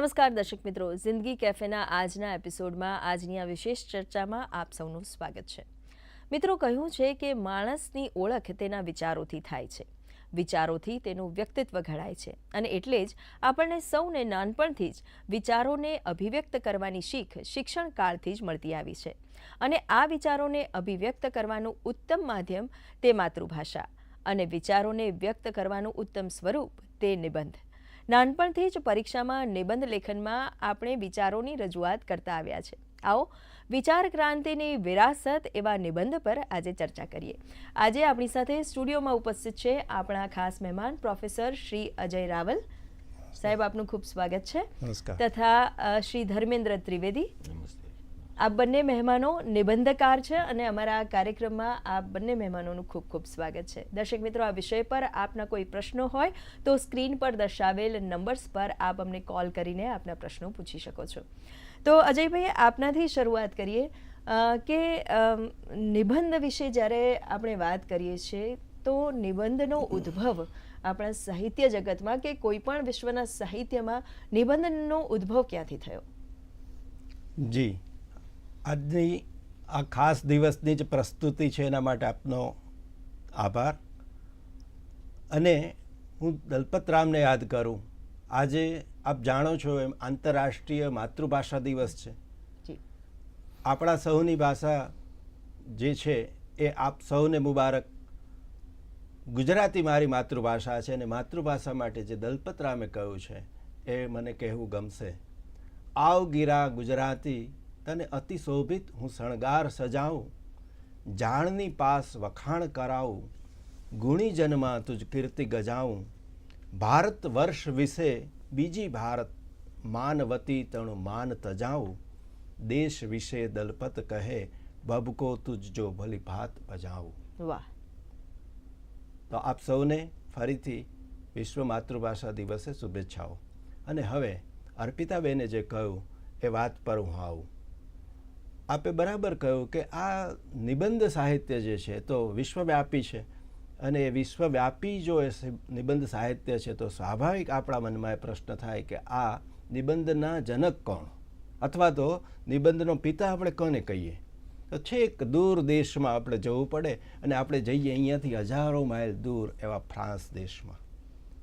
નમસ્કાર દર્શક મિત્રો. જિંદગી કેફેના આજના એપિસોડમાં આજની આ વિશેષ ચર્ચામાં આપ સૌનું સ્વાગત છે. મિત્રો, કહ્યું છે કે માણસની ઓળખ તેના વિચારોથી થાય છે. વિચારોથી તેનું વ્યક્તિત્વ ઘડાય છે અને એટલે જ આપણને સૌને નાનપણથી જ વિચારોને અભિવ્યક્ત કરવાની શીખ શિક્ષણ કાળથી જ મળતી આવી છે અને આ વિચારોને અભિવ્યક્ત કરવાનું ઉત્તમ માધ્યમ તે માતૃભાષા અને વિચારોને વ્યક્ત કરવાનું ઉત્તમ સ્વરૂપ તે નિબંધ. નાનપણથી જ પરીક્ષામાં નિબંધ લેખનમાં આપણે વિચારોની રજૂઆત કરતા આવ્યા છે. આવો વિચાર ક્રાંતિની વિરાસત એવા નિબંધ પર આજે ચર્ચા કરીએ. આજે આપણી સાથે સ્ટુડિયોમાં ઉપસ્થિત છે આપણા ખાસ મહેમાન પ્રોફેસર શ્રી અજય રાવલ. સાહેબ આપનું ખૂબ સ્વાગત છે. તથા શ્રી ધર્મેન્દ્ર ત્રિવેદી. આ બંને મહેમાનો નિબંધકાર છે અને અમારા આ કાર્યક્રમમાં આ બંને મહેમાનોનું ખૂબ ખૂબ સ્વાગત છે. દર્શક મિત્રો, આ વિષય પર આપના કોઈ પ્રશ્નો હોય તો સ્ક્રીન પર દર્શાવેલ નંબર્સ પર આપ અમને કોલ કરીને આપના પ્રશ્નો પૂછી શકો છો. તો અજયભાઈ આપનાથી શરૂઆત કરીએ કે નિબંધ વિશે જ્યારે આપણે વાત કરીએ છીએ, તો નિબંધનો ઉદ્ભવ આપણા સાહિત્ય જગતમાં કે કોઈ પણ વિશ્વના સાહિત્યમાં નિબંધનો ઉદ્ભવ ક્યાંથી થયો? જી. આજની આ ખાસ દિવસની જ પ્રસ્તુતિ છે એના માટે આપનો આભાર. અને હું દલપતરામને યાદ કરું આજે આપ જાણો છો એમ આંતરરાષ્ટ્રીય માતૃભાષા દિવસ છે. આપણા સૌની ભાષા જે છે એ આપ સૌને મુબારક. ગુજરાતી મારી માતૃભાષા છે અને માતૃભાષા માટે જે દલપતરામે કહ્યું છે એ મને કહેવું ગમશે. આવ ગીરા ગુજરાતી તને અતિ શોભિત હું શણગાર સજાઉં જાણની પાસ વખાણ કરાવું ગુણીજનમાં તુજ કીર્તિ ગજાવું. ભારત વર્ષ વિશે બીજી ભારત માનવતી તણું માન તજાવું. દેશ વિશે દલપત કહે બબકો તુજ જો ભલી ભાત બજાવું. વાહ. તો આપ સૌને ફરીથી વિશ્વ માતૃભાષા દિવસે શુભેચ્છાઓ. અને હવે અર્પિતાબેને જે કહ્યું એ વાત પર હું આવું. આપે બરાબર કહ્યું કે આ નિબંધ સાહિત્ય જે છે, તો વિશ્વવ્યાપી છે. અને વિશ્વવ્યાપી જો એ નિબંધ સાહિત્ય છે, તો સ્વાભાવિક આપણા મનમાં એ પ્રશ્ન થાય કે આ નિબંધના જનક કોણ? અથવા તો નિબંધનો પિતા આપણે કોને કહીએ? તો છેક દૂર દેશમાં આપણે જવું પડે અને આપણે જઈએ અહીંયાથી હજારો માઇલ દૂર એવા ફ્રાન્સ દેશમાં.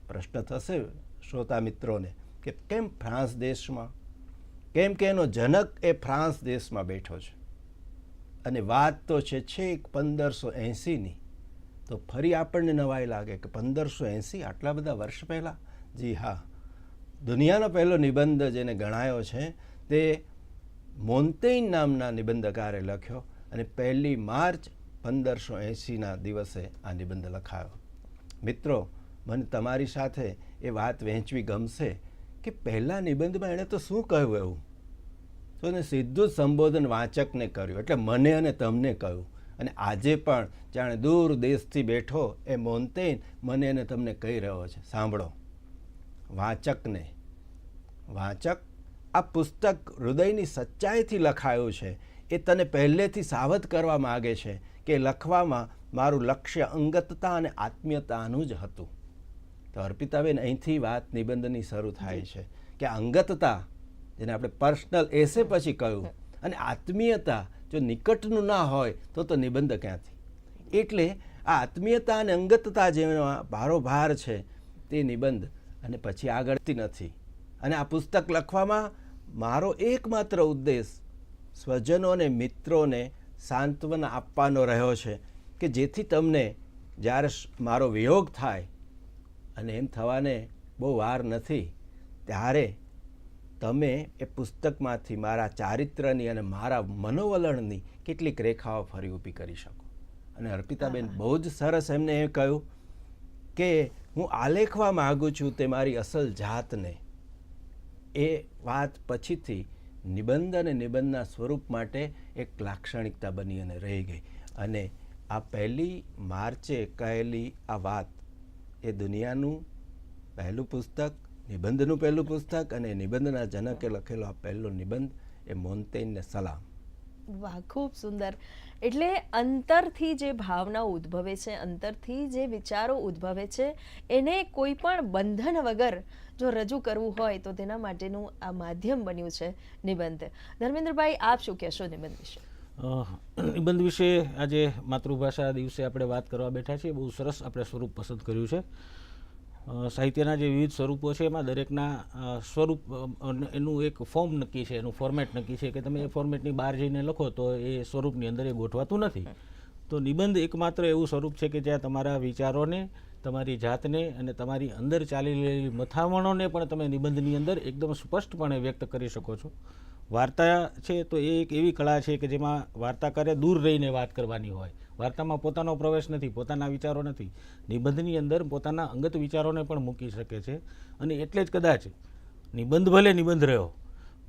પ્રશ્ન થશે શ્રોતા મિત્રોને કે કેમ ફ્રાન્સ દેશમાં? કેમ કે એનો જનક એ ફ્રાન્સ દેશમાં બેઠો છે. અને વાત તો છે છેક પંદરસો એંસીની. તો ફરી આપણને નવાઈ લાગે કે પંદરસો એંસી આટલા બધા વર્ષ પહેલાં? જી હા. દુનિયાનો પહેલો નિબંધ જેને ગણાયો છે તે મોન્ટેઇન નામના નિબંધકારે લખ્યો અને પહેલી માર્ચ પંદરસો એંસીના દિવસે આ નિબંધ લખાયો. મિત્રો, મને તમારી સાથે એ વાત વહેંચવી ગમશે કે પહેલા નિબંધમાં એણે તો શું કહ્યું એવું? તો એને સીધું સંબોધન વાંચકને કર્યું, એટલે મને અને તમને કહ્યું. અને આજે પણ જાણે દૂર દેશથી બેઠો એ મોન્ટેન મને અને તમને કહી રહ્યો છે. સાંભળો. વાચકને, વાચક આ પુસ્તક હૃદયની સચ્ચાઈથી લખાયું છે. એ તને પહેલેથી સાવધ કરવા માગે છે કે લખવામાં મારું લક્ષ્ય અંગતતા અને આત્મીયતાનું જ હતું. તો અર્પિતાબેન અહીંથી વાત નિબંધની શરૂ થાય છે કે અંગતતા જેને આપણે પર્સનલ એસે પછી કહ્યું અને આત્મીયતા જો નિકટનું ના હોય તો તો નિબંધ ક્યાંથી? એટલે આ આત્મીયતા અને અંગતતા જેમાં ભારોભાર છે તે નિબંધ અને પછી આગળતી નથી. અને આ પુસ્તક લખવામાં મારો એકમાત્ર ઉદ્દેશ સ્વજનો અને મિત્રોને સાંત્વના આપવાનો રહ્યો છે કે જેથી તમને જ્યારે મારો વિયોગ થાય અને એમ થવાને બહુ વાર નથી. ત્યારે તમે એ પુસ્તકમાંથી મારા ચારિત્રની અને મારા મનોવલણની કેટલીક રેખાઓ ફરી ઊભી કરી શકો. અને અર્પિતાબેન બહુ જ સરસ એમને એ કહ્યું કે હું આલેખવા માગું છું તે મારી અસલ જાતને. એ વાત પછીથી નિબંધ અને નિબંધના સ્વરૂપ માટે એક લાક્ષણિકતા બની અને રહી ગઈ. અને આ પહેલી માર્ચે કહેલી આ વાત એ દુનિયાનું પહેલું પુસ્તક, નિબંધનું પહેલું પુસ્તક અને નિબંધના જનકે લખેલો આ પહેલો નિબંધ એ મોન્ટેનને સલામ. વાહ, ખૂબ સુંદર. એટલે અંતરથી જે ભાવનાઓ ઉદ્ભવે છે, અંતરથી જે વિચારો ઉદ્ભવે છે, એને કોઈ પણ બંધન વગર જો રજૂ કરવું હોય તો તેના માટેનું આ માધ્યમ બન્યું છે નિબંધ. ધર્મેન્દ્રભાઈ, આપ શું કહેશો નિબંધ વિશે? નિબંધ વિશે આજે માતૃભાષા દિવસે આપણે વાત કરવા બેઠા છીએ. બહુ સરસ આપણે સ્વરૂપ પસંદ કર્યું છે. સાહિત્યના જે વિવિધ સ્વરૂપો છે, એમાં દરેકના સ્વરૂપ એનું એક ફોર્મ નક્કી છે, એનું ફોર્મેટ નક્કી છે કે તમે એ ફોર્મેટની બહાર જઈને લખો તો એ સ્વરૂપની અંદર એ ગોઠવાતું નથી. તો નિબંધ એકમાત્ર એવું સ્વરૂપ છે કે જ્યાં તમારા વિચારોને, તમારી જાતને અને તમારી અંદર ચાલી રહેલી મથામણોને પણ તમે નિબંધની અંદર એકદમ સ્પષ્ટપણે વ્યક્ત કરી શકો છો. વાર્તા છે તો એ એક એવી કળા છે કે જેમાં વાર્તાકારે દૂર રહીને વાત કરવાની હોય. વાર્તામાં પોતાનો પ્રવેશ નથી, પોતાના વિચારો નથી. નિબંધની અંદર પોતાના અંગત વિચારોને પણ મૂકી શકે છે. અને એટલે જ કદાચ નિબંધ ભલે નિબંધ રહ્યો,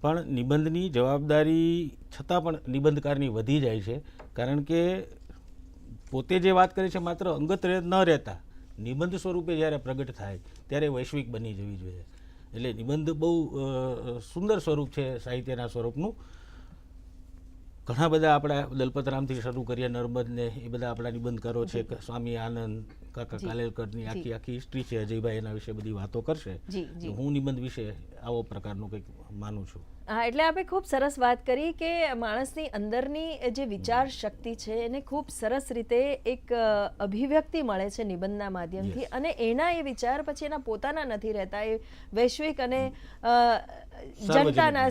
પણ નિબંધની જવાબદારી છતાં પણ નિબંધકારની વધી જાય છે. કારણ કે પોતે જે વાત કરે છે માત્ર અંગત ન રહેતા, નિબંધ સ્વરૂપે જ્યારે પ્રગટ થાય, ત્યારે વૈશ્વિક બની જવી જોઈએ. એટલે નિબંધ બહુ સુંદર સ્વરૂપ છે સાહિત્યના સ્વરૂપનું. ઘણા બધા આપણા દલપતરામથી શરૂ કરીએ નર્મદને, એ બધા આપણા નિબંધકારો છે સ્વામી આનંદ કાકા કાલેલકરની આખી આખી હિસ્ટ્રી છે. અજયભાઈ એના વિશે બધી વાતો કરશે. હું નિબંધ વિશે આવો પ્રકારનું કંઈક માનું છું. હા એટલે આપણે ખૂબ સરસ વાત કરી કે માણસની અંદરની જે વિચાર શક્તિ છે એને ખૂબ સરસ રીતે એક અભિવ્યક્તિ મળે છે નિબંધના માધ્યમથી અને એના એ વિચાર પછી એના પોતાના નથી રહેતા. એ વૈશ્વિક અને જનતાના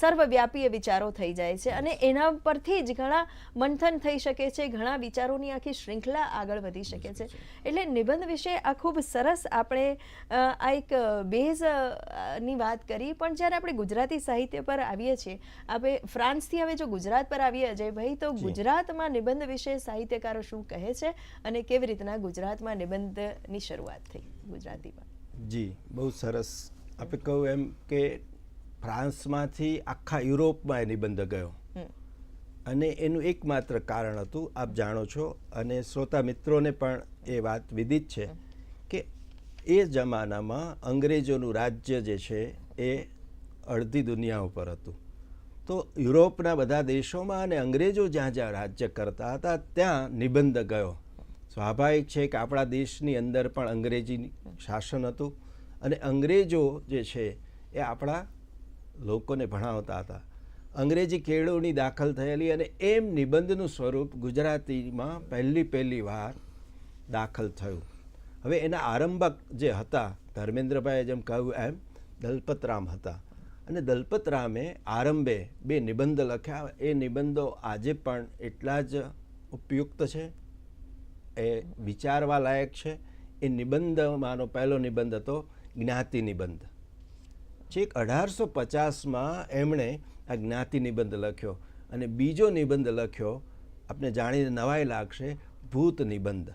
સર્વવ્યાપી એ વિચારો થઈ જાય છે અને એના પરથી જ ઘણા મંથન થઈ શકે છે ઘણા વિચારોની આખી શૃંખલા આગળ વધી શકે છે. એટલે નિબંધ વિશે આ ખૂબ સરસ આપણે આ એક બેઝની વાત કરી. પણ જ્યારે આપણે ગુજરાતી સાહિત્ય પર આવીએ છીએ આપણે ફ્રાન્સથી હવે જો ગુજરાત પર આવીએ અજયભાઈ તો ગુજરાતમાં નિબંધ વિશે સાહિત્યકારો શું કહે છે અને કેવી રીતના ગુજરાતમાં નિબંધની શરૂઆત થઈ ગુજરાતીમાં જી બહુ સરસ. આપણે કહું એમ કે ફ્રાન્સમાંથી આખા યુરોપમાં એ નિબંધ ગયો. અને એનું એકમાત્ર કારણ હતું આપ જાણો છો અને શ્રોતા મિત્રોને પણ એ વાત વિદિત છે કે એ જમાનામાં અંગ્રેજોનું રાજ્ય જે છે એ અડધી દુનિયા ઉપર હતું. તો યુરોપના બધા દેશોમાં અને અંગ્રેજો જ્યાં જ્યાં રાજ્ય કરતા હતા ત્યાં નિબંધ ગયો. સ્વાભાવિક છે કે આપણા દેશની અંદર પણ અંગ્રેજી શાસન હતું અને અંગ્રેજો જે છે એ આપણા લોકોને ભણાવતા હતા. અંગ્રેજી કેળવણી દાખલ થયેલી અને એમ નિબંધનું સ્વરૂપ ગુજરાતીમાં પહેલી પહેલી વાર દાખલ થયું. હવે એના આરંભક જે હતા, ધર્મેન્દ્રભાઈએ જેમ કહ્યું એમ, દલપતરામ હતા. અને દલપતરામે આરંભે બે નિબંધ લખ્યા. એ નિબંધો આજે પણ એટલા જ ઉપયુક્ત છે, એ વિચારવા લાયક છે. એ નિબંધમાંનો પહેલો નિબંધ હતો જ્ઞાતિ નિબંધ. છેક અઢારસો પચાસમાં એમણે આ જ્ઞાતિ નિબંધ લખ્યો અને બીજો નિબંધ લખ્યો આપણે જાણીને નવાઈ લાગશે, ભૂત નિબંધ.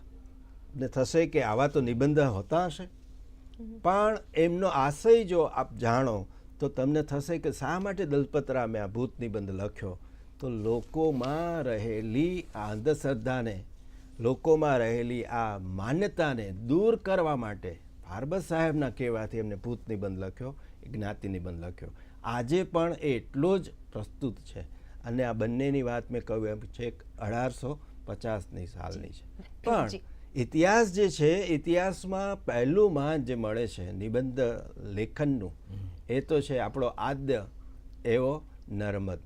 ને થશે કે આવા તો નિબંધ હોતા હશે? પણ એમનો આશય જો આપ જાણો, તો તમને થશે કે શા માટે દલપતરામે આ ભૂત નિબંધ લખ્યો? તો લોકોમાં રહેલી આ અંધશ્રદ્ધાને, લોકોમાં રહેલી આ માન્યતાને દૂર કરવા માટે ભારબત સાહેબના કહેવાથી એમને ભૂત નિબંધ લખ્યો. જ્ઞાતિ નિબંધ લખ્યો. આજે પણ એ એટલો જ પ્રસ્તુત છે. અને આ બંનેની વાત મેં કહ્યું એમ છે અઢારસો પચાસની સાલની છે. પણ ઇતિહાસ જે છે ઇતિહાસમાં પહેલું માન જે મળે છે નિબંધ લેખનનું એ તો છે આપણો આદ્ય એવો નર્મદ.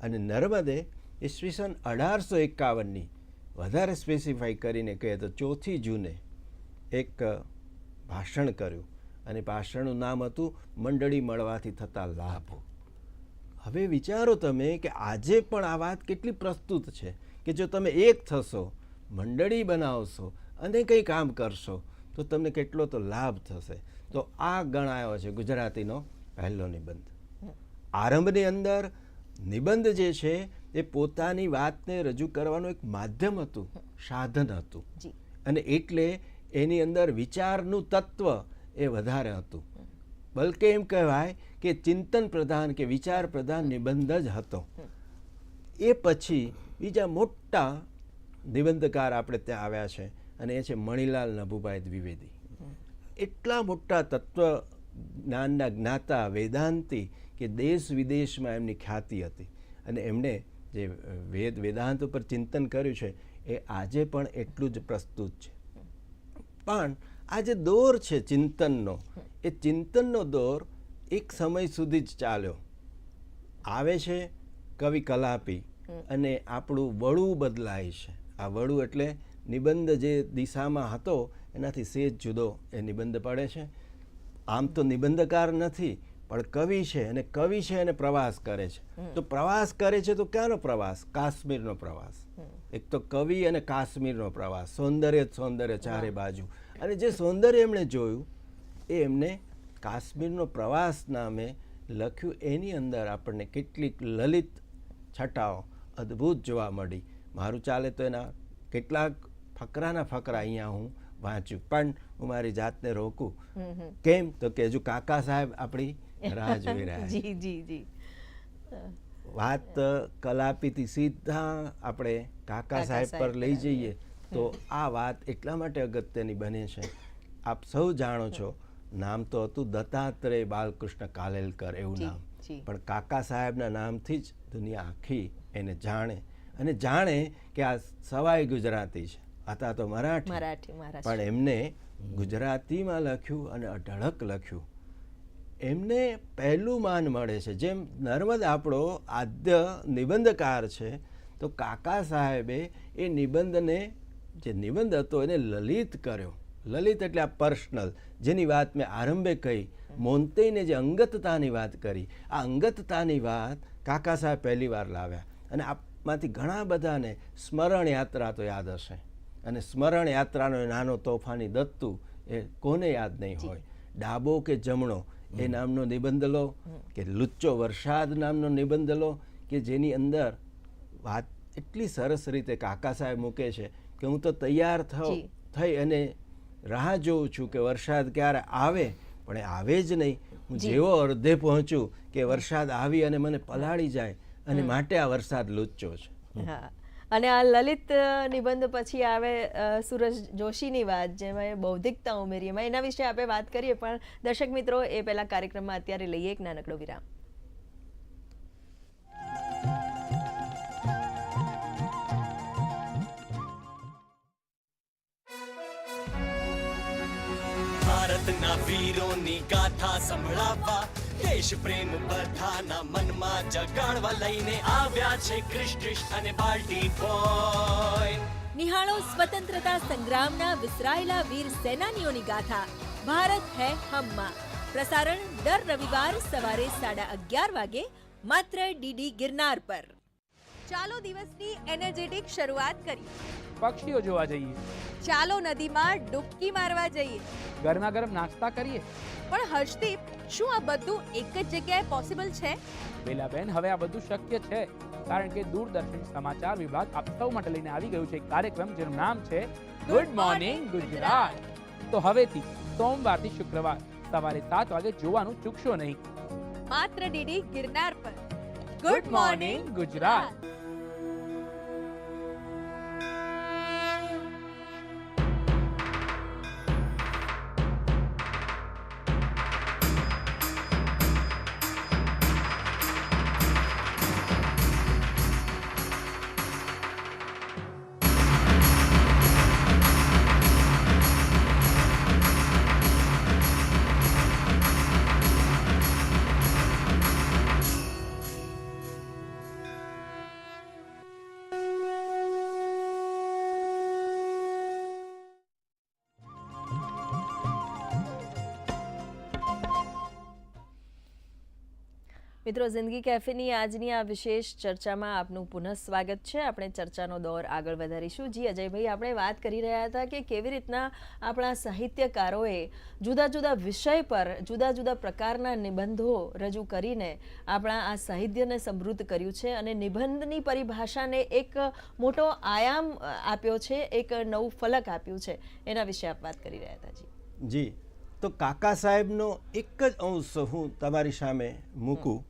અને નર્મદે ઈસવીસન અઢારસો એકાવનની વધારે સ્પેસિફાઈ કરીને કહે તો ચોથી જૂને એક ભાષણ કર્યું. અને પાષાણનું નામ હતું મંડળી મળવાથી થતા લાભો. હવે વિચારો તમે કે આજે પણ આ વાત કેટલી પ્રસ્તુત છે કે જો તમે એક થશો મંડળી બનાવશો અને કંઈ કામ કરશો તો તમને કેટલો તો લાભ થશે. તો આ ગણાયો છે ગુજરાતીનો પહેલો નિબંધ. આરંભની અંદર નિબંધ જે છે એ પોતાની વાતને રજૂ કરવાનું એક માધ્યમ હતું સાધન હતું. અને એટલે એની અંદર વિચારનું તત્વ એ વધારે હતું. બલકે એમ કહેવાય કે ચિંતન પ્રધાન કે વિચાર પ્રધાન નિબંધ જ હતો. એ પછી બીજા મોટા નિબંધકાર આપણે ત્યાં આવ્યા છે અને એ છે મણિલાલ નભુભાઈ દ્વિવેદી. એટલા મોટા તત્વ જ્ઞાનના જ્ઞાતા વેદાંતિ કે દેશ વિદેશમાં એમની ખ્યાતિ હતી. અને એમણે જે વેદ વેદાંત ઉપર ચિંતન કર્યું છે, એ આજે પણ એટલું જ પ્રસ્તુત છે. પણ આ જે દોર છે ચિંતનનો એ ચિંતનનો દોર એક સમય સુધી જ ચાલ્યો. આવે છે કવિ કલાપી અને આપણું વળું બદલાય છે. આ વળું એટલે નિબંધ જે દિશામાં હતો એનાથી સેજ જુદો એ નિબંધ પડે છે. આમ તો નિબંધકાર નથી પણ કવિ છે અને કવિ છે અને પ્રવાસ કરે છે. તો પ્રવાસ કરે છે તો ક્યાંનો પ્રવાસ? કાશ્મીરનો પ્રવાસ. એક તો કવિ અને કાશ્મીરનો પ્રવાસ. સૌંદર્ય જ સૌંદર્ય ચારે બાજુ. અને જે સૌંદર્ય એમણે જોયું એ એમને કાશ્મીરનો પ્રવાસ નામે લખ્યું. એની અંદર આપણને કેટલીક લલિત છટાઓ અદ્ભુત જોવા મળી. મારું ચાલે તો એના કેટલાક ફકરાના ફકરા અહીંયા હું વાંચ્યું પણ હું મારી જાતને રોકું. કેમ? તો કે હજુ કાકા સાહેબ આપણી રાહ જોઈ રહ્યા જી જી જી. વાત કલાપીથી સીધા આપણે કાકા સાહેબ પર લઈ જઈએ. તો આ વાત એટલા માટે અગત્યની બને છે. આપ સૌ જાણો છો નામ તો હતું દત્તાત્રેય બાલકૃષ્ણ કાલેલકર એવું નામ. પણ કાકા સાહેબના નામથી જ દુનિયા આખી એને જાણે. અને જાણે કે આ સવાઈ ગુજરાતી છે. હતા તો મરાઠી. મરાઠી પણ એમને ગુજરાતીમાં લખ્યું અને અઢળક લખ્યું. એમને પહેલું માન મળે છે. જેમ નર્મદ આપણો આદ્ય નિબંધકાર છે તો કાકા સાહેબે એ નિબંધને જે નિબંધ હતો એને લલિત કર્યો. લલિત એટલે આ પર્સનલ જેની વાત મેં આરંભે કહી. મોન્તેને જે અંગતતાની વાત કરી. આ અંગતતાની વાત કાકા સાહેબ પહેલી વાર લાવ્યા. અને આમાંથી ઘણા બધાને સ્મરણ યાત્રા તો યાદ હશે. અને સ્મરણ યાત્રાનો એ નાનો તોફાની દત્તુ એ કોને યાદ નહીં હોય? ડાબો કે જમણો? એ નામનો નિબંધ લો. કે લુચ્ચો વરસાદ નામનો નિબંધ લો. કે જેની અંદર વાત એટલી સરસ રીતે કાકા સાહેબ મૂકે છે. કે હું તો તૈયાર થઈ અને રાહ જોઉં છું કે વરસાદ ક્યારે આવે પણ એ આવે જ નહીં. હું જેવો અર્ધે પહોંચું કે વરસાદ આવી અને મને પલાળી જાય અને માટે આ વરસાદ લુચ્ચો છે. હા. અને આ લલિત નિબંધ પછી આવે સુરજ જોશીની વાત જેમાં બૌદ્ધિકતા ઉમેરી એમાં એના વિશે આપણે વાત કરીએ પણ દર્શક મિત્રો એ પહેલા કાર્યક્રમમાં અત્યારે લઈએ એક નાનકડો વિરામ. વીરોની ગાથા સંભળાવવા, દેશ પ્રેમ બધાના મનમાં જગાડવા લઈને આવ્યા છે ક્રિશ અને બાલ્ટી બોય નિહાળો સ્વતંત્રતા સંગ્રામના વિસરાયેલા વીર સેનાનીઓની ગાથા. ભારત હે હમમાં. પ્રસારણ દર રવિવાર સવારે સાડા અગિયાર વાગે, માત્ર ડીડી ગિરનાર પર. ચાલો દિવસની એનર્જેટિક શરૂઆત કરીએ. પક્ષીઓ જોવા જઈએ. ચાલો નદીમાં ડૂબકી મારવા જઈએ. ગરમા ગરમ નાસ્તા કરીએ. પણ હર્ષદીપ શું આ બધું એક જ જગ્યાએ પોસિબલ છે? બેન હવે આ બધું શક્ય છે. કારણ કે દૂરદર્શન સમાચાર વિભાગ આપ સૌ માટે લઈને આવી ગયું છે. એક કાર્યક્રમ જેનું નામ છે ગુડ મોર્નિંગ ગુજરાત તો હવેથી સોમવારથી શુક્રવાર સવારે સાત વાગે જોવાનું ચૂકશો નહીં. માત્ર ડીડી ગિરનાર પર. ગુડ મોર્નિંગ ગુજરાત મિત્રો, જિંદગી કેફેની આજની આ વિશેષ ચર્ચામાં આપનું પુનઃ સ્વાગત છે. આપણે ચર્ચાનો દોર આગળ વધારીશું. જી, અજયભાઈ, આપણે વાત કરી રહ્યા હતા કે કેવી રીતના આપણા સાહિત્યકારોએ જુદા જુદા વિષય પર જુદા જુદા પ્રકારના નિબંધો રજૂ કરીને આપણા આ સાહિત્યને સમૃદ્ધ કર્યું છે અને નિબંધની પરિભાષાને એક મોટો આયામ આપ્યો છે, એક નવું ફલક આપ્યું છે. એના વિશે આપ વાત કરી રહ્યા હતા, જી. જી, તો કાકા સાહેબનો એક જ અંશ હું તમારી સામે મૂકું.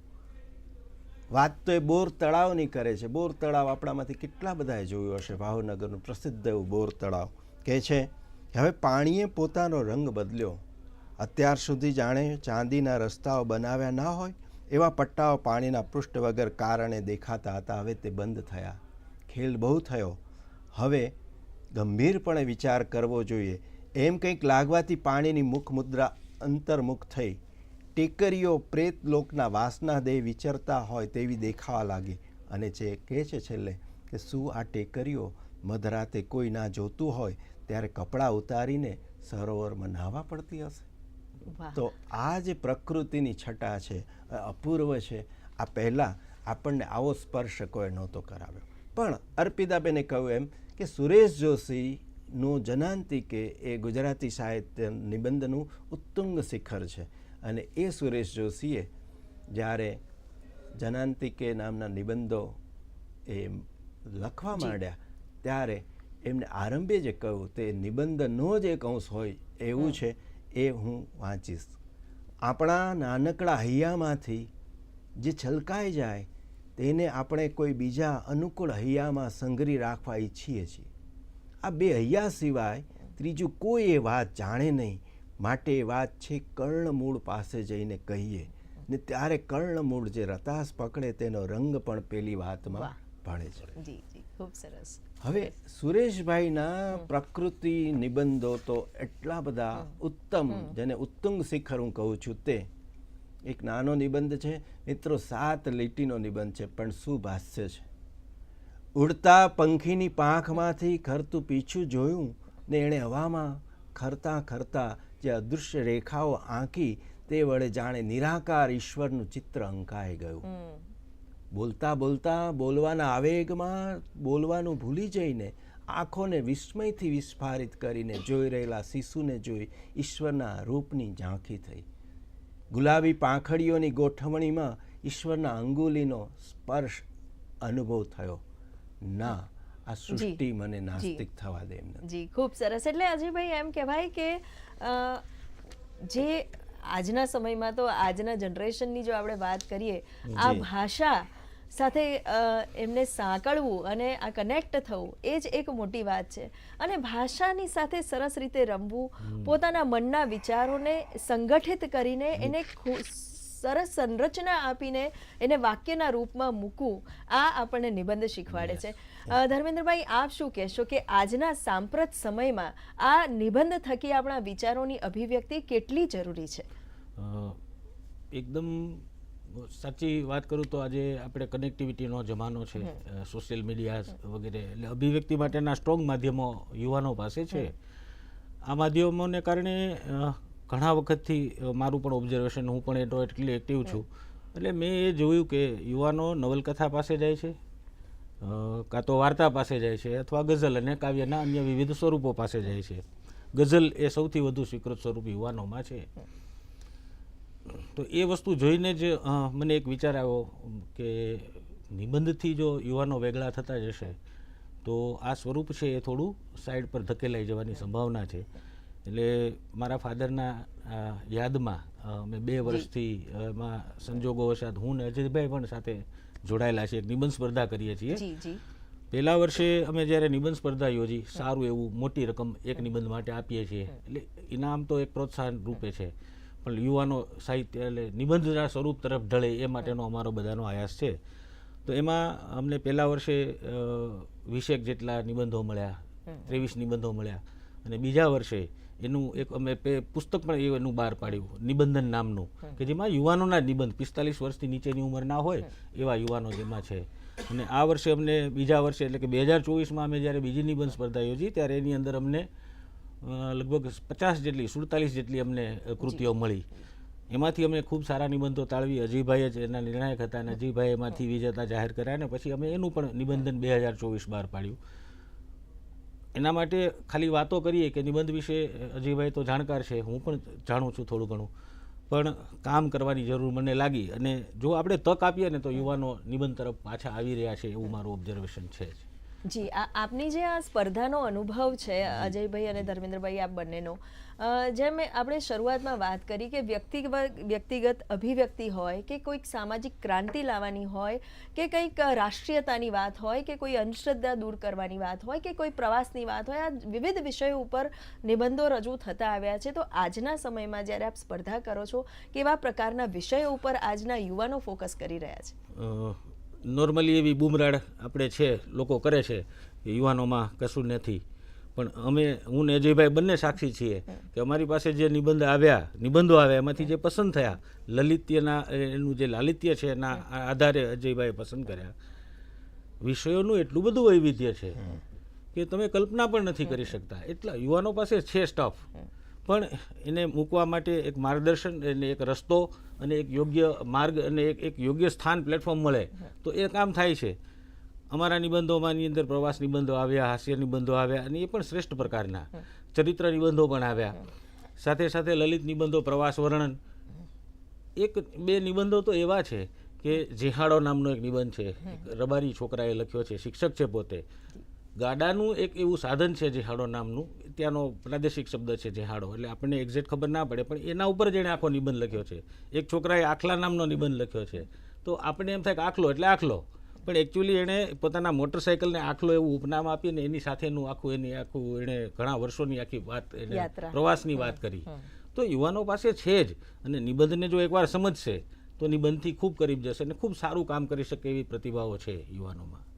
વાત તો એ બોર તળાવની કરે છે. બોર તળાવ આપણામાંથી કેટલા બધાએ જોયું હશે? ભાવનગરનું પ્રસિદ્ધ એવું બોર તળાવ. કહે છે, હવે પાણીએ પોતાનો રંગ બદલ્યો. અત્યાર સુધી જાણે ચાંદીના રસ્તાઓ બનાવ્યા ના હોય, એવા પટ્ટાઓ પાણીના પૃષ્ઠ વગર કારણે દેખાતા હતા. હવે તે બંધ થયા. ખેલ બહુ થયો. હવે ગંભીરપણે વિચાર કરવો જોઈએ. એમ કંઈક લાગવાથી પાણીની મુખ મુદ્રા અંતર્મુખ થઈ. ટેકરીઓ પ્રેત લોકના વાસના દેહ વિચરતા હોય તેવી દેખાવા લાગી. અને જે કહે છે છેલ્લે કે શું આ ટેકરીઓ મધરાતે કોઈ ના જોતું હોય ત્યારે કપડાં ઉતારીને સરોવરમાં નાહવા પડતી હશે? તો આ જે પ્રકૃતિની છટા છે અપૂર્વ છે આ પહેલાં આપણને આવો સ્પર્શ કોઈ નહોતો કરાવ્યો. પણ અર્પિતાબેને કહ્યું એમ કે સુરેશ જોશીનું જનાંતિકે એ ગુજરાતી સાહિત્ય નિબંધનું ઉત્તુંગ શિખર છે. અને એ સુરેશ જોશીએ જ્યારે જનાંતિકે નામના નિબંધો એ લખવા માંડ્યા ત્યારે એમને આરંભે જે કહ્યું તે નિબંધનો જ એક અંશ હોય એવું છે એ હું વાંચીશ. આપણા નાનકડા હૈયામાંથી જે છલકાઈ જાય તેને આપણે કોઈ બીજા અનુકૂળ હૈયામાં સંઘરી રાખવા ઈચ્છીએ છીએ. આ બે હૈયા સિવાય ત્રીજું કોઈ એ વાત જાણે નહીં. માટે વાત છે કર્ણમૂળ પાસે જઈને કહીએ. ને ત્યારે કર્ણમૂળ જે રતાસ પકડે તેનો રંગ પણ પેલી વાતમાં. ભળે છે. જી જી ખૂબ સરસ. હવે સુરેશભાઈના પ્રકૃતિ નિબંધો તો એટલા બધા ઉત્તમ જેને ઉત્તુંગ શિખર હું કહું છું તે એક નાનો નિબંધ છે. મિત્રો સાત લીટીનો નિબંધ છે પણ શું ભાષ્ય છે? ઉડતા પંખીની પાંખમાંથી ખરતું પીછું જોયું ને એણે હવામાં ખરતા ખરતા જે અદૃશ્ય રેખાઓ આંકી તે વડે જાણે નિરાકાર ઈશ્વરનું ચિત્ર અંકાઈ ગયું. બોલતા બોલતા બોલવાના આવેગમાં બોલવાનું ભૂલી જઈને આંખોને વિસ્મયથી વિસ્ફારિત કરીને જોઈ રહેલા શિશુને જોઈ ઈશ્વરના રૂપની ઝાંખી થઈ. ગુલાબી પાંખડીઓની ગોઠવણીમાં ઈશ્વરના અંગુલીનો સ્પર્શ અનુભવ થયો. ના આ સૃષ્ટિ મને નાસ્તિક થવા દે એમ જી ખૂબ સરસ. એટલે અજયભાઈ એમ કહેવાય કે જે આજના સમયમાં તો આજના જનરેશનની જો આપણે વાત કરીએ આ ભાષા સાથે એમને સાંકળવું અને આ કનેક્ટ થવું એ જ એક મોટી વાત છે. અને ભાષાની સાથે સરસ રીતે રમવું પોતાના મનના વિચારોને સંગઠિત કરીને એને સરસ સંરચના આપીને એને વાક્યના રૂપમાં મૂકવું આ આપણને નિબંધ શીખવાડે છે. ધર્મેન્દ્રભાઈ આપ શું કહેશો કે આજના સાંપ્રત સમયમાં આ નિબંધ થકી આપણા વિચારોની અભિવ્યક્તિ કેટલી જરૂરી છે? એકદમ સાચી વાત કરું તો આજે આપણે કનેક્ટિવિટીનો જમાનો છે સોશિયલ મીડિયા વગેરે એટલે અભિવ્યક્તિ માટેના સ્ટ્રોંગ માધ્યમો યુવાનો પાસે છે. આ માધ્યમોને કારણે ઘણા વખતથી મારું પણ ઓબ્ઝર્વેશન હું પણ એટલો એટલી એક્ટિવ છું. એટલે મેં એ જોયું કે યુવાનો નવલકથા પાસે જાય છે કાં તો વાર્તા પાસે જાય છે, અથવા ગઝલ અને કાવ્યના અન્ય વિવિધ સ્વરૂપો પાસે જાય છે. ગઝલ એ સૌથી વધુ સ્વીકૃત સ્વરૂપ યુવાનોમાં છે. તો એ વસ્તુ જોઈને જ મને એક વિચાર આવ્યો કે નિબંધથી જો યુવાનો વેગળા થતા જશે, તો આ સ્વરૂપ છે એ થોડું સાઈડ પર ધકેલાઈ જવાની સંભાવના છે. એટલે મારા ફાધરના યાદમાં મેં અમે બે વર્ષથી એમાં સંજોગો વસાત હું ને અજયભાઈ પણ સાથે જોડાયેલા છે નિબંધ સ્પર્ધા કરીએ છીએ. પહેલા વર્ષે અમે જ્યારે નિબંધ સ્પર્ધા યોજી સારું એવું મોટી રકમ એક નિબંધ માટે આપીએ છીએ. એટલે ઇનામ તો એક પ્રોત્સાહન રૂપે છે. પણ યુવાનો સાહિત્ય એટલે નિબંધના સ્વરૂપ તરફ ઢળે એ માટેનો અમારો બધાનો આયાસ છે. તો એમાં અમને પહેલા વર્ષે વીસેક જેટલા નિબંધો મળ્યા ત્રેવીસ નિબંધો મળ્યા. અને બીજા વર્ષે એનું એક અમે પુસ્તક પણ એનું બહાર પાડ્યું નિબંધન નામનું કે જેમાં યુવાનોના નિબંધ પિસ્તાલીસ વર્ષથી નીચેની ઉંમરના હોય એવા યુવાનો જેમાં છે. અને આ વર્ષે અમને બીજા વર્ષે એટલે કે બે હજાર ચોવીસમાં અમે જ્યારે બીજી નિબંધ સ્પર્ધા યોજી ત્યારે એની અંદર અમને લગભગ પચાસ જેટલી સુડતાલીસ જેટલી અમને કૃતિઓ મળી. એમાંથી અમે ખૂબ સારા નિબંધો તાળવી અજયભાઈ જ એના નિર્ણાયક હતા અને અજયભાઈ એમાંથી વિજેતા જાહેર કર્યા અને પછી અમે એનું પણ નિબંધન બે હજાર ચોવીસ બહાર પાડ્યું. એના માટે ખાલી વાતો કરીએ કે નિબંધ વિશે, અજયભાઈ તો જાણકાર છે, હું પણ જાણું છું થોડું ઘણું. પણ કામ કરવાની જરૂર મને લાગી અને જો આપણે તક આપીએ ને તો યુવાનો નિબંધ તરફ પાછા આવી રહ્યા છે એવું મારું ઓબ્ઝર્વેશન છે જ આપની જે આ સ્પર્ધાનો અનુભવ છે અજયભાઈ અને ધર્મેન્દ્રભાઈ આપ બંનેનો જેમ આપણે શરૂઆતમાં વાત કરી કે વ્યક્તિગત વ્યક્તિગત અભિવ્યક્તિ હોય કે કોઈક સામાજિક ક્રાંતિ લાવવાની હોય કે કંઈક રાષ્ટ્રીયતાની વાત હોય કે કોઈ અંધશ્રદ્ધા દૂર કરવાની વાત હોય કે કોઈ પ્રવાસની વાત હોય આ વિવિધ વિષયો ઉપર નિબંધો રજૂ થતા આવ્યા છે. તો આજના સમયમાં જ્યારે આપ સ્પર્ધા કરો છો કેવા પ્રકારના વિષયો ઉપર આજના યુવાનો ફોકસ કરી રહ્યા છે? નોર્મલી એવી બુમરાડ આપણે છે લોકો કરે છે કે યુવાનોમાં કશું નથી. પણ અમે હું ને અજયભાઈ બંને સાક્ષી છીએ કે અમારી પાસે જે નિબંધ આવ્યા નિબંધો આવ્યા એમાંથી જે પસંદ થયા લલિત્યના એનું જે લાલિત્ય છે એના આધારે અજયભાઈ પસંદ કર્યા. વિષયોનું એટલું બધું વૈવિધ્ય છે કે તમે કલ્પના પણ નથી કરી શકતા. એટલા યુવાનો પાસે છે સ્ટફ પણ એને મૂકવા માટે એક માર્ગદર્શન એને એક રસ્તો અને એક યોગ્ય માર્ગ અને એક એક યોગ્ય સ્થાન પ્લેટફોર્મ મળે. તો એ કામ થાય છે. અમારા નિબંધોમાંની અંદર પ્રવાસ નિબંધો આવ્યા, હાસ્ય નિબંધો આવ્યા અને એ પણ શ્રેષ્ઠ પ્રકારના. ચરિત્ર નિબંધો પણ આવ્યા. સાથે સાથે લલિત નિબંધો, પ્રવાસ વર્ણન. એક, બે નિબંધો તો એવા છે કે જેહાડો નામનો એક નિબંધ છે. રબારી છોકરાએ લખ્યો છે, શિક્ષક છે પોતે. ગાડાનું એક એવું સાધન છે જેહાડો નામનું. ત્યાંનો પ્રાદેશિક શબ્દ છે જેહાડો એટલે આપણને એક્ઝેક્ટ ખબર ના પડે પણ એના ઉપર જેણે આખો નિબંધ લખ્યો છે. એક છોકરાએ આખલા નામનો નિબંધ લખ્યો છે. તો આપણે એમ થાય કે આખલો એટલે આખલો. પણ એકચ્યુઅલી એણે પોતાના મોટરસાઇકલને આખલો એવું ઉપનામ આપીને એની સાથેનું આખું એની આખું એણે ઘણા વર્ષોની આખી વાત એને પ્રવાસની વાત કરી. તો યુવાનો પાસે છે જ. અને નિબંધને જો એકવાર સમજશે તો નિબંધથી ખૂબ કરીબ જશે અને ખૂબ સારું કામ કરી શકે એવી પ્રતિભાઓ છે યુવાનોમાં.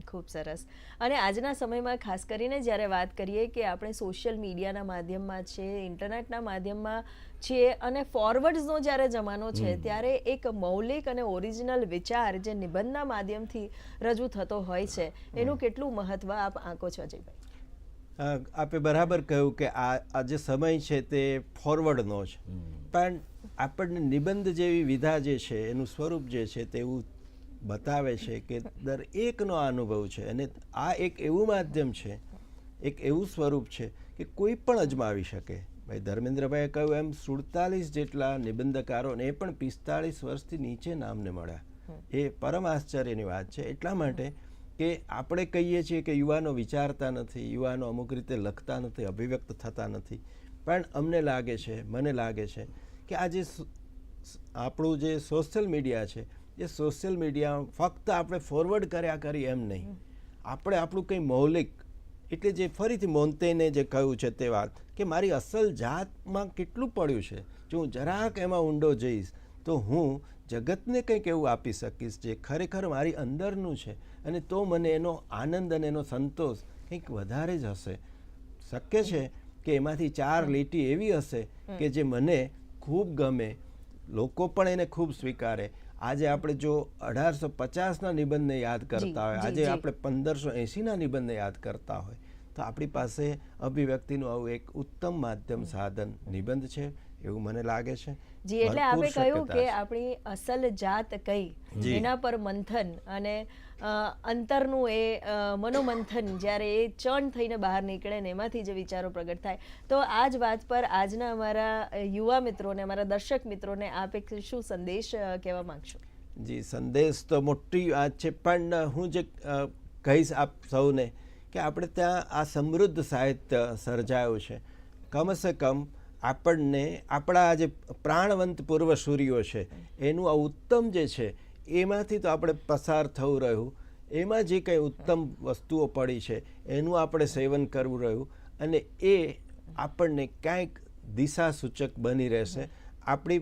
ખૂબ સરસ. અને આજના સમયમાં ખાસ કરીને જ્યારે વાત કરીએ કે આપણે સોશિયલ મીડિયાના માધ્યમમાં છે ઇન્ટરનેટના માધ્યમમાં છીએ અને ફોરવર્ડ્સનો જ્યારે જમાનો છે ત્યારે એક મૌલિક અને ઓરિજિનલ વિચાર જે નિબંધના માધ્યમથી રજૂ થતો હોય છે એનું કેટલું મહત્વ આપ આંકો છો અજયભાઈ? આપે બરાબર કહ્યું કે આ આ જે સમય છે તે ફોરવર્ડનો છે. પણ આપણને નિબંધ જેવી વિધા જે છે એનું સ્વરૂપ જે છે તેવું બતાવે છે કે દરેકનો આ અનુભવ છે. અને આ એક એવું માધ્યમ છે, એક એવું સ્વરૂપ છે કે કોઈ પણ અજમાવી શકે. ભાઈ ધર્મેન્દ્રભાઈએ કહ્યું એમ, સુડતાલીસ જેટલા નિબંધકારોને એ પણ પિસ્તાળીસ વર્ષથી નીચે નામને મળ્યા. એ પરમ આશ્ચર્યની વાત છે. એટલા માટે કે આપણે કહીએ છીએ કે યુવાનો વિચારતા નથી, યુવાનો અમુક રીતે લખતા નથી, અભિવ્યક્ત થતા નથી. પણ અમને લાગે છે, મને લાગે છે કે આ જે આપણું જે સોશિયલ મીડિયા છે એ સોશિયલ મીડિયા ફક્ત આપણે ફોરવર્ડ કર્યા કરી એમ નહીં. આપણે આપણું કંઈ મૌલિક એટલે જે ફરીથી મોન્તેને જે કહ્યું છે તે વાત કે મારી અસલ જાતમાં કેટલું પડ્યું છે. જો હું જરાક એમાં ઊંડો જઈશ તો હું જગતને કંઈક એવું આપી શકીશ જે ખરેખર મારી અંદરનું છે અને તો મને એનો આનંદ અને એનો સંતોષ કંઈક વધારે જ હશે. શક્ય છે કે એમાંથી ચાર લીટી એવી હશે કે જે મને ખૂબ ગમે લોકો પણ એને ખૂબ સ્વીકારે. આજે આપણે જો અઢારસો પચાસના નિબંધને યાદ કરતા હોય આજે આપણે પંદરસો એંસીના નિબંધને યાદ કરતા હોય તો આપણી પાસે અભિવ્યક્તિનું આવું એક ઉત્તમ માધ્યમ સાધન નિબંધ છે એવું મને લાગે છે. જી એટલે આપે કહ્યું કે આપણી અસલ જાત કઈ? એના પર મંથન અને અંતરનું એ મનોમંથન જ્યારે એ ચણ થઈને બહાર નીકળે ને એમાંથી જે વિચારો પ્રગટ થાય. તો આ જ વાત પર આજના અમારા યુવા મિત્રોને અમારા દર્શક મિત્રોને આપ એક શું સંદેશ કહેવા માંગશો? જી સંદેશ તો મોટી વાત છે પણ હું જે કહીશ આપ સૌને કે આપણે ત્યાં આ સમૃદ્ધ સાહિત્ય સર્જાયું છે. કમસે કમ આપણને આપણા જે પ્રાણવંત પૂર્વ સૂર્યો છે, એનું આ ઉત્તમ જે છે, એમાંથી તો આપણે પસાર થવું રહ્યું. એમાં જે કંઈ ઉત્તમ વસ્તુઓ પડી છે, એનું આપણે સેવન કરવું રહ્યું અને એ આપણને ક્યાંક દિશા સૂચક બની રહેશે. આપણી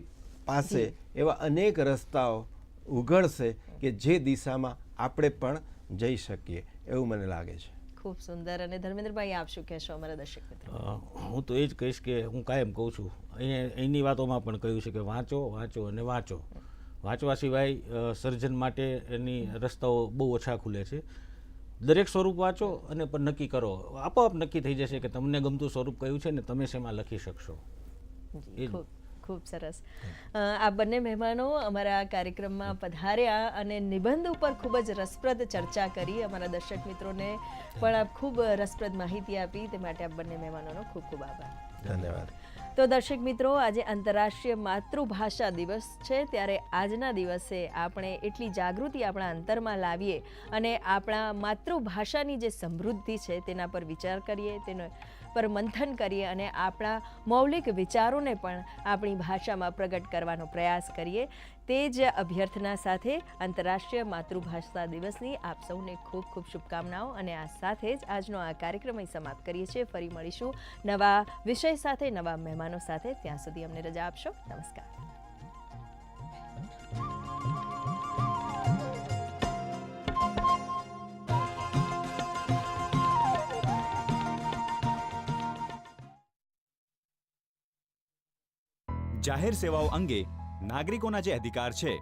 પાસે એવા અનેક રસ્તાઓ ઉઘડશે કે જે દિશામાં આપણે પણ જઈ શકીએ, એવું મને લાગે છે. ખૂબ સુંદર અને ધર્મેન્દ્રભાઈ આપ શું કહેશો અમારા દર્શક મિત્રો? હું તો એ જ કહીશ કે હું કાયમ કહું છું. અહીંયા એની વાતોમાં પણ કહ્યું છે કે વાંચો વાંચો અને વાંચો. વાંચવા સિવાય સર્જન માટે એની રસ્તાઓ બહુ ઓછા ખુલે છે. દરેક સ્વરૂપ વાંચો અને પણ નક્કી કરો. આપોઆપ નક્કી થઈ જશે કે તમને ગમતું સ્વરૂપ કયું છે ને તમે શેમાં લખી શકશો. એ જ. ખૂબ સરસ. આ બંને મહેમાનો અમારા કાર્યક્રમમાં પધાર્યા અને નિબંધ ઉપર ખૂબ જ રસપ્રદ ચર્ચા કરી. અમારા દર્શક મિત્રોને પણ આપ ખૂબ રસપ્રદ માહિતી આપી. તે માટે આપ બંને મહેમાનોનો ખૂબ ખૂબ આભાર. ધન્યવાદ. તો દર્શક મિત્રો, આજે આંતરરાષ્ટ્રીય માતૃભાષા દિવસ છે. ત્યારે આજના દિવસે આપણે એટલી જાગૃતિ આપણા અંતરમાં લાવીએ અને આપણા માતૃભાષાની જે સમૃદ્ધિ છે તેના પર વિચાર કરીએ, તેનો પર મંથન કરીએ અને આપણા મૌલિક વિચારોને પણ આપણી ભાષામાં પ્રગટ કરવાનો પ્રયાસ કરીએ. તે જ અભ્યર્થના સાથે આંતરરાષ્ટ્રીય માતૃભાષા દિવસની આપ સૌને ખૂબ ખૂબ શુભકામનાઓ અને આ સાથે જ આજનો આ કાર્યક્રમ અહીં સમાપ્ત કરીએ છીએ. ફરી મળીશું નવા વિષય સાથે, નવા મહેમાનો સાથે. ત્યાં સુધી અમને રજા આપશો. નમસ્કાર. જાહેર સેવાઓ અંગે નાગરિકોના જે અધિકાર છે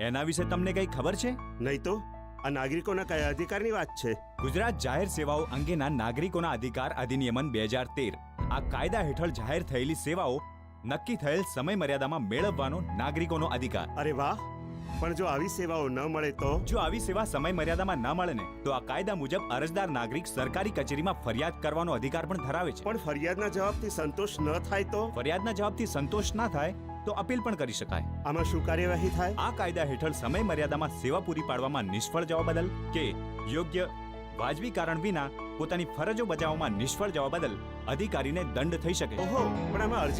એના વિશે તમને કંઈ ખબર છે? નહીં તો? આ નાગરિકોના કયા અધિકારની વાત છે? ગુજરાત જાહેર સેવાઓ અંગેના નાગરિકોના અધિકાર અધિનિયમન બે હજાર તેર. આ કાયદા હેઠળ જાહેર થયેલી સેવાઓ નક્કી થયેલ સમય મર્યાદામાં મેળવવાનો નાગરિકોનો અધિકાર. અરે વાહ! પણ જો આવી સેવાઓ ન મળે તો? જો આવી સેવા સમય મર્યાદામાં ન મળે ને તો આ કાયદા મુજબ અરજદાર નાગરિક સરકારી કચેરીમાં ફરિયાદ કરવાનો અધિકાર પણ ધરાવે છે. પણ ફરિયાદના જવાબથી સંતોષ ન થાય તો? ફરિયાદના જવાબથી સંતોષ ના થાય તો અપીલ પણ કરી શકાય. આમાં શું કાર્યવાહી થાય? આ કાયદા હેઠળ સમય મર્યાદામાં સેવા પૂરી પાડવામાં નિષ્ફળ જવા બદલ કે યોગ્ય વાજબી કારણ વિના પોતાની ફરજો બજાવવામાં નિષ્ફળ જવા બદલ અધિકારીને દંડ થઈ શકે ઓહો પણ આમાં અરજી